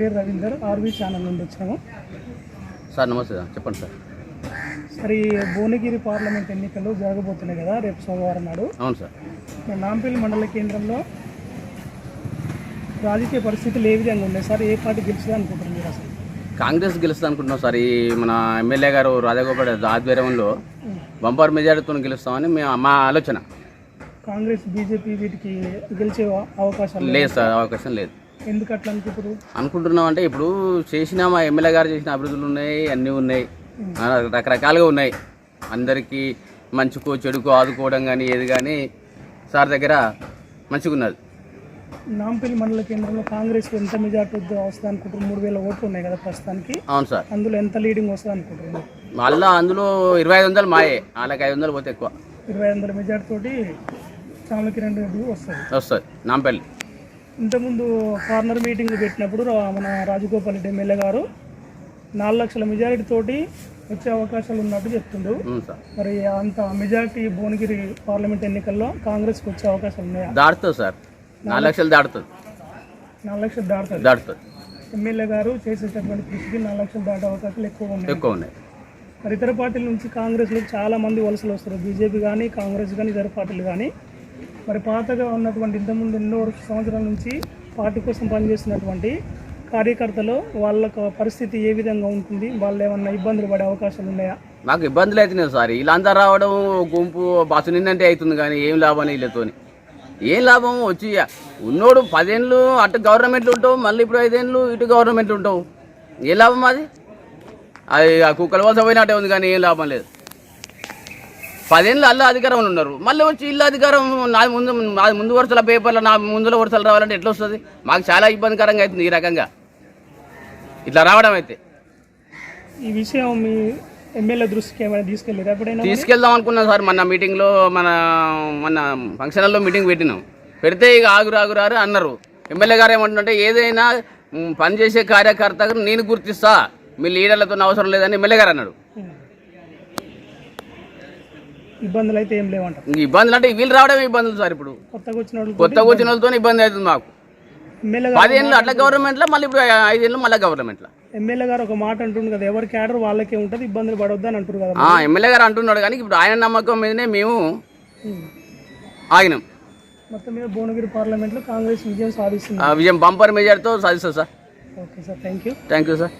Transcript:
పేరు Ravinder RV channel నుండి వచ్చాము. సార్ నమస్తే సార్. చెప్పండి సార్. మరి భువనగిరి పార్లమెంట్ ఎన్నికలు జరగబోతున్నాయి కదా రేపు సోమవారం నాడు. అవును సార్. మన నాంపల్లి మండల కేంద్రంలో రాజకీయ పరిస్థితులు ఏ విధంగా ఉన్నాయి? సార్ ఏ పార్టీ గెలిచింది అనుకుంటారు మీరు అసలు? కాంగ్రెస్ గెలుస్తుంది అనుకుంటున్నాం సార్. ఈ మన ఎమ్మెల్యే గారు రాజగోపాల్ ఆధ్వర్యంలో బంపర్ మెజారిటీతో గెలుస్తామని మేము మా ఆలోచన. కాంగ్రెస్ బీజేపీ వీటికి గెలిచే అవకాశాలు లేవు. లేదు సార్ అవకాశం లేదు. ఎందుకు అట్లా అనుకుంటారు అనుకుంటున్నాం అంటే ఇప్పుడు చేసిన మా ఎమ్మెల్యే గారు చేసిన అభివృద్ధులు ఉన్నాయి అన్నీ ఉన్నాయి. రకరకాలుగా ఉన్నాయి. అందరికీ మంచుకో చెడుకో ఆదుకోవడం కానీ ఏది కానీ సార్ దగ్గర మంచిగా ఉన్నది నాంపల్లి మండల కేంద్రంలో కాంగ్రెస్ ఎంత మెజార్టీ వస్తుంది అనుకుంటారు మూడు వేల ఓట్లు ఉన్నాయి కదా ప్రస్తుతానికి. అవును సార్. అందులో ఎంత లీడింగ్ వస్తుంది అనుకుంటారు మళ్ళా అందులో ఇరవై ఐదు వందలు మాయే. వాళ్ళకి ఐదు వందలు పోతే ఎక్కువ. ఇరవై వందల మెజార్టీ తోటి చామల కిరణ్ రెడ్డి వస్తుంది. వస్తుంది. నాంపల్లి. ఇంతకుముందు కార్నర్ మీటింగ్ పెట్టినప్పుడు మన రాజగోపాల్ రెడ్డి ఎమ్మెల్యే గారు నాలుగు లక్షల మెజారిటీ తోటి వచ్చే అవకాశాలు ఉన్నట్టు చెప్తుండ్రు మరి అంత మెజారిటీ భువనగిరి పార్లమెంట్ ఎన్నికల్లో కాంగ్రెస్కి వచ్చే అవకాశాలు ఉన్నాయా? దాటుతుంది సార్. నాలుగు లక్షలు దాటుతుంది. నాలుగు లక్షలు దాటుతుంది. దాటుతుంది. ఎమ్మెల్యే గారు చేసేటటువంటి కృషికి నాలుగు లక్షలు దాటే అవకాశాలు ఎక్కువ ఉన్నాయి. ఎక్కువ ఉన్నాయి. మరి ఇతర పార్టీల నుంచి కాంగ్రెస్లో చాలా మంది వలసలు వస్తారు. బీజేపీ కానీ కాంగ్రెస్ కానీ ఇతర పార్టీలు కానీ మరి పాతగా ఉన్నటువంటి ఇంతకుముందు ఎన్నో సంవత్సరాల నుంచి పార్టీ కోసం పనిచేస్తున్నటువంటి కార్యకర్తలు వాళ్ళ పరిస్థితి ఏ విధంగా ఉంటుంది? వాళ్ళు ఏమన్నా ఇబ్బందులు పడే అవకాశాలు ఉన్నాయా? మాకు ఇబ్బందులు అవుతున్నాయి సార్. వీళ్ళంతా రావడం గుంపు బస్సు నిన్నంటే అవుతుంది కానీ ఏం లాభం వీళ్ళతో ఏం లాభం? వచ్చి ఉన్నోడు పదేళ్ళు అటు గవర్నమెంట్లు ఉంటావు మళ్ళీ ఇప్పుడు ఐదేళ్ళు ఇటు గవర్నమెంట్లు ఉంటావు ఏ లాభం అది అది ఆ కుక్కల వలస పోయినట్టే ఉంది కానీ ఏం లాభం లేదు. పదేళ్ళు అల్ల అధికారంలో ఉన్నారు. మళ్ళీ వచ్చి ఇల్లు అధికారం నా ముందు నా ముందు వరుసల పేపర్లో నా ముందుల వరుసలు రావాలంటే ఎట్లా వస్తుంది? మాకు చాలా ఇబ్బందికరంగా అవుతుంది ఈ రకంగా. ఇట్లా రావడం అయితే. ఈ విషయం మీ ఎమ్మెల్యే దృష్టికి ఏమైనా తీసుకెళ్ళారు ఎప్పుడైనా తీసుకెళ్దాం అనుకున్నాం సార్. మన మీటింగ్లో మన మన ఫంక్షన్లో మీటింగ్ పెట్టినాం. పెడితే ఇక ఆగురు ఆగురు ఆరు అన్నారు. ఎమ్మెల్యే గారు ఏమంటుంటే ఏదైనా పనిచేసే కార్యకర్తకు నేను గుర్తిస్తా. మీ లీడర్లతో అవసరం లేదని ఎమ్మెల్యే గారు అన్నాడు. ఇబ్బందులు అయితే ఏం లేవంటారు ఇంక ఇబ్బందులు అంటే వీళ్ళు రావడమే ఇబ్బందులు సార్ ఇప్పుడు. కొత్తగా వచ్చిన వాళ్ళు కొత్తగా వచ్చిన వాళ్ళతో ఇబ్బంది అవుతుంది మాకు. పదేళ్ళు అట్లా గవర్నమెంట్లో మళ్ళీ ఇప్పుడు ఐదేళ్ళు మళ్ళీ గవర్నమెంట్లో ఎమ్మెల్యే గారు ఒక మాట అంటుండు కదా ఎవరి క్యాడర్ వాళ్ళకే ఉంటుంది ఇబ్బందులు పడొద్దు అని అంటారు కదా ఎమ్మెల్యే గారు అంటున్నాడు కానీ ఇప్పుడు ఆయన నమ్మకం మీదనే మేము. ఆగినాం. మొత్తం మీద భువనగిరి పార్లమెంట్లో కాంగ్రెస్ విజయం సాధిస్తుంది. విజయం బంపర్ మెజార్టీతో సాధిస్తాం sir. Okay sir thank you. Thank you sir.